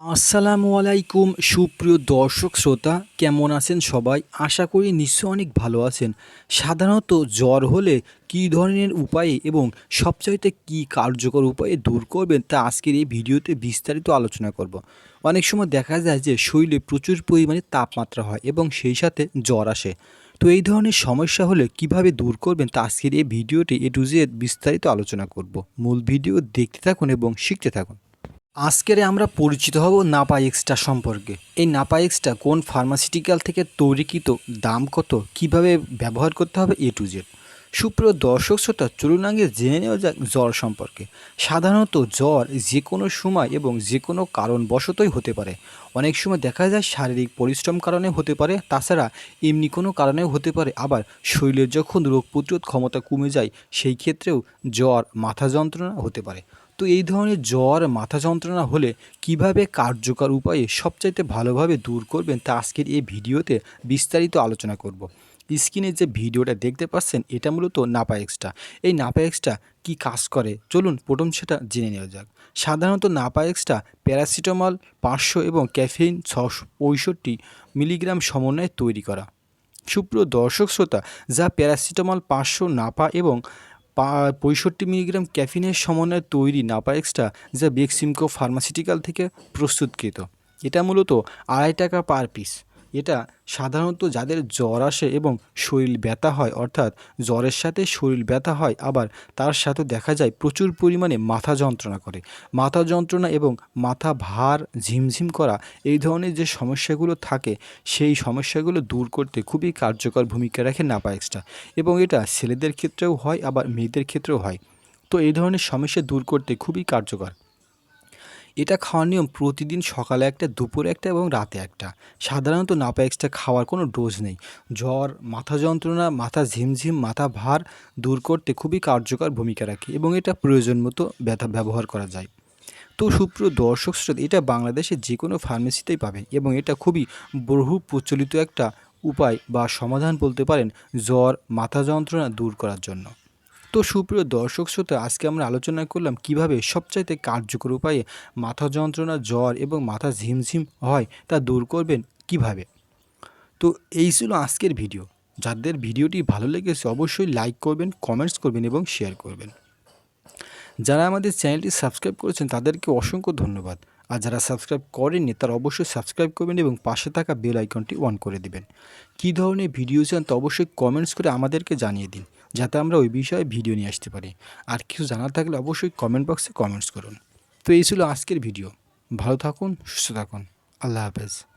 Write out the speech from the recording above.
আসসালামু আলাইকুম, সুপ্রিয় দর্শক শ্রোতা, কেমন আছেন সবাই? আশা করি নিশ্চয় অনেক ভালো আছেন। সাধারণত জ্বর হলে কী ধরনের উপায়ে এবং সবচাইতে কী কার্যকর উপায়ে দূর করবেন তা আজকের এই ভিডিওতে বিস্তারিত আলোচনা করব। অনেক সময় দেখা যায় যে শরীরে প্রচুর পরিমাণে তাপমাত্রা হয় এবং সেই সাথে জ্বর আসে। তো এই ধরনের সমস্যা হলে কীভাবে দূর করবেন তা আজকের এই ভিডিওটি এ টু বিস্তারিত আলোচনা করব। মূল ভিডিও দেখতে থাকুন এবং শিখতে থাকুন। আজকের আমরা পরিচিত হব নাপা এক্সট্রা সম্পর্কে। এই নাপা এক্সট্রা কোন ফার্মাসিউটিক্যাল থেকে তৈরিকৃত, দাম কত, কীভাবে ব্যবহার করতে হবে এ টু জেড? সুপ্রিয় দর্শক শ্রোতা, চলুন আগে জেনে নেওয়া যাক জ্বর সম্পর্কে। সাধারণত জ্বর যে কোনো সময় এবং যে কোনো কারণবশতই হতে পারে। অনেক সময় দেখা যায় শারীরিক পরিশ্রম কারণে হতে পারে, তাছাড়া এমনি কোনো কারণেও হতে পারে। আবার শরীরের যখন রোগ প্রতিরোধ ক্ষমতা কমে যায়, সেই ক্ষেত্রেও জ্বর, মাথা যন্ত্রণা হতে পারে। তো এই ধরনের জ্বর, মাথা যন্ত্রণা হলে কীভাবে কার্যকর উপায়ে সবচাইতে ভালোভাবে দূর করবেন তা আজকের এই ভিডিওতে বিস্তারিত আলোচনা করব। স্ক্রিনে যে ভিডিওটা দেখতে পাচ্ছেন, এটা মূলত নাপা এক্সট্রা। এই নাপা এক্সট্রা কী কাজ করে? চলুন প্রথম সেটা জেনে নেওয়া যাক। সাধারণত নাপা এক্সট্রা প্যারাসিটামল পাঁচশো এবং ক্যাফেইন ছশো পঁয়ষট্টি মিলিগ্রাম সমন্বয়ে তৈরি করা। সুপ্রিয় দর্শক শ্রোতা যা প্যারাসিটামল পাঁচশো, নাপা এবং পঁয়ষট্টি মিলিগ্রাম ক্যাফিনের সমন্বয়ে তৈরি নাপা এক্সট্রা যা বেক্সিমকো ফার্মাসিউটিক্যাল থেকে প্রস্তুতকৃত। এটা মূলত আড়াই টাকা পার পিস। এটা সাধারণত যাদের জ্বর আসে এবং শরীর ব্যথা হয়, অর্থাৎ জ্বরের সাথে শরীর ব্যথা হয়, আবার তার সাথে দেখা যায় প্রচুর পরিমাণে মাথা যন্ত্রণা করে। মাথা যন্ত্রণা এবং মাথা ভার, ঝিমঝিম করা এই ধরনের যে সমস্যাগুলো থাকে, সেই সমস্যাগুলো দূর করতে খুবই কার্যকর ভূমিকা রাখে নাপা এক্সট্রা। এবং এটা ছেলেদের ক্ষেত্রেও হয়, আবার মেয়েদের ক্ষেত্রেও হয়। তো এই ধরনের সমস্যা দূর করতে খুবই কার্যকর। এটা খাওয়ার নিয়ম প্রতিদিন সকালে একটা, দুপুরে একটা এবং রাতে একটা। সাধারণত নাপা এক্সট্রা খাওয়ার কোনো ডোজ নেই। জ্বর, মাথা যন্ত্রণা, মাথা ঝিমঝিম, মাথা ভার দূর করতে খুবই কার্যকর ভূমিকা রাখে এবং এটা প্রয়োজন মতো ব্যথা ব্যবহার করা যায়। তো সুপ্রিয় দর্শক শ্রোতা, এটা বাংলাদেশে যে কোনো ফার্মেসিতেই পাবে এবং এটা খুবই বহু প্রচলিত একটা উপায় বা সমাধান বলতে পারেন জ্বর, মাথা যন্ত্রণা দূর করার জন্য। তো সুপ্রিয় দর্শক শ্রোতা, আজকে আমরা আলোচনা করলাম কীভাবে সবচাইতে কার্যকর উপায়ে মাথা যন্ত্রণা, জ্বর এবং মাথা ঝিমঝিম হয় তা দূর করবেন কীভাবে? তো এই ছিল আজকের ভিডিও। যাদের ভিডিওটি ভালো লেগেছে অবশ্যই লাইক করবেন, কমেন্টস করবেন এবং শেয়ার করবেন। যারা আমাদের চ্যানেলটি সাবস্ক্রাইব করেছেন তাদেরকে অসংখ্য ধন্যবাদ। আর যারা সাবস্ক্রাইব করেননি তারা অবশ্যই সাবস্ক্রাইব করবেন এবং পাশে থাকা বেল আইকনটি অন করে দিবেন। কী ধরনের ভিডিও চান তা অবশ্যই কমেন্টস করে আমাদেরকে জানিয়ে দিন। যাতে আমরা ওই বিষয়ে ভিডিও নিয়ে আসতে পারি। আর কিছু জানার থাকলে অবশ্যই কমেন্ট বক্সে কমেন্টস করুন। তো এই ছিল আজকের ভিডিও ভালো থাকুন, সুস্থ থাকুন। আল্লাহ হাফেজ।